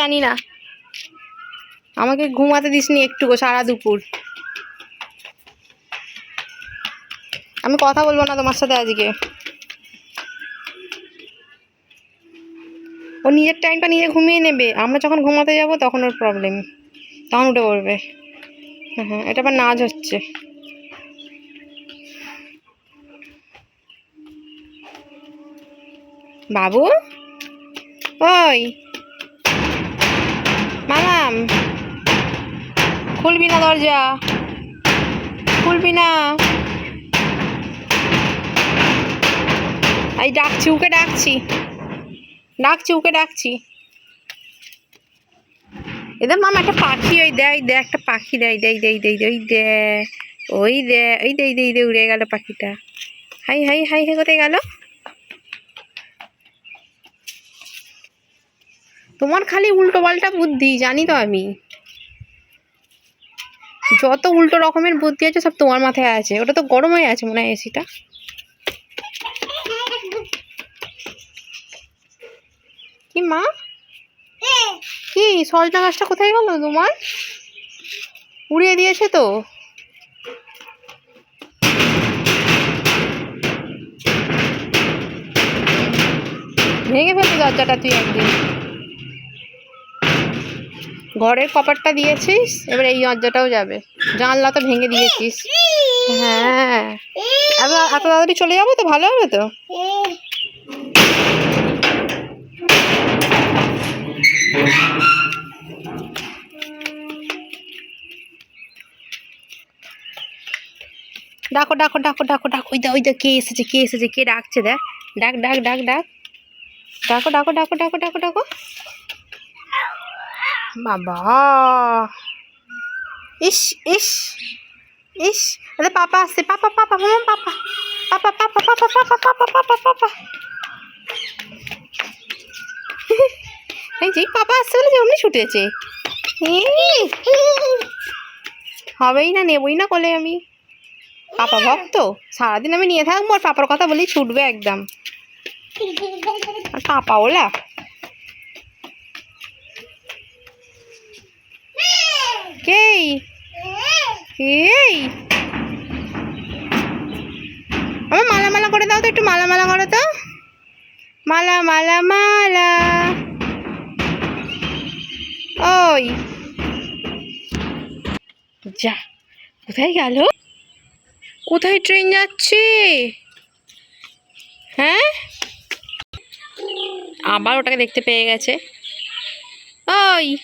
জানি না আমাকে ঘুমাতে দিসনি একটুকু সারা দুপুর। আমি কথা বলব না তোমার সাথে আজকে। ও নিজের টাইমটা নিজে ঘুমিয়ে নেবে। আমরা যখন ঘুমাতে যাব তখন ওর প্রবলেম তখন উঠে পড়বে। হ্যাঁ হ্যাঁ এটা আবার নাচ হচ্ছে। বাবু? ওই। খুলবি না দরজা খুলবি না এই ডাকছি ওকে ডাকছি ডাকছি ওকে ডাকছি এদের মামা একটা পাখি ওই দেয় দে একটা পাখি দেয় দেয় দেয় দেয় ওই দে ওই দে ওই দেই দেই দে উড়ে গেল পাখিটা হাই হাই হাই হাই কোথায় গেল তোমার খালি উল্টো পাল্টা বুদ্ধি জানি তো আমি যত উল্টো রকমের বুদ্ধি আছে, সব তোমার মাথায় আছে। ওটা তো গরম হয়ে আছে মনে হয় এসিটা কি মা? কি? সজনা গাছটা কোথায় গেল তোমার? উড়িয়ে দিয়েছে তো। ভেঙে ফেলবি দরজাটা তুই একদিন। ঘরের কপারটা দিয়েছিস, এবার এই দরজাটাও যাবে। জানলা তো ভেঙে দিয়েছিস। হ্যাঁ। এত তাড়াতাড়ি চলে যাব তো? ভালো হবে তো? ডাকো ডাকো ডাকো ডাকো ডাকো। ওই দা ওই দা কে এসেছে কে এসেছে, কে ডাকছে, দেখ। ডাক ডাক ডাক ডাক। ডাকো ডাকো ডাকো ডাকো ডাকো ডাকো। বাবা। ইস ইস ইস। আরে পাপা আসছে পাপা পাপা মামা পাপা। পাপা পাপা পাপা পাপা পাপা পাপা পাপা এই যে পাপা আসছে বলে যে অমনি ছুটেছে। হবেই না, নেবই না কোলে আমি। পাপা ভক্ত, সারাদিন আমি নিয়ে থাকব, আর পাপার কথা বলেই ছুটবে একদম। পাপা ওলা। এই আমার মালা মালা করে দাও তো, একটু মালা মালা করো তো। মালা মালা মালা। ওই। যা, কোথায় গেল? কোথায় ট্রেন যাচ্ছে? হ্যাঁ? আবার ওটাকে দেখতে পেয়ে গেছে। ওই।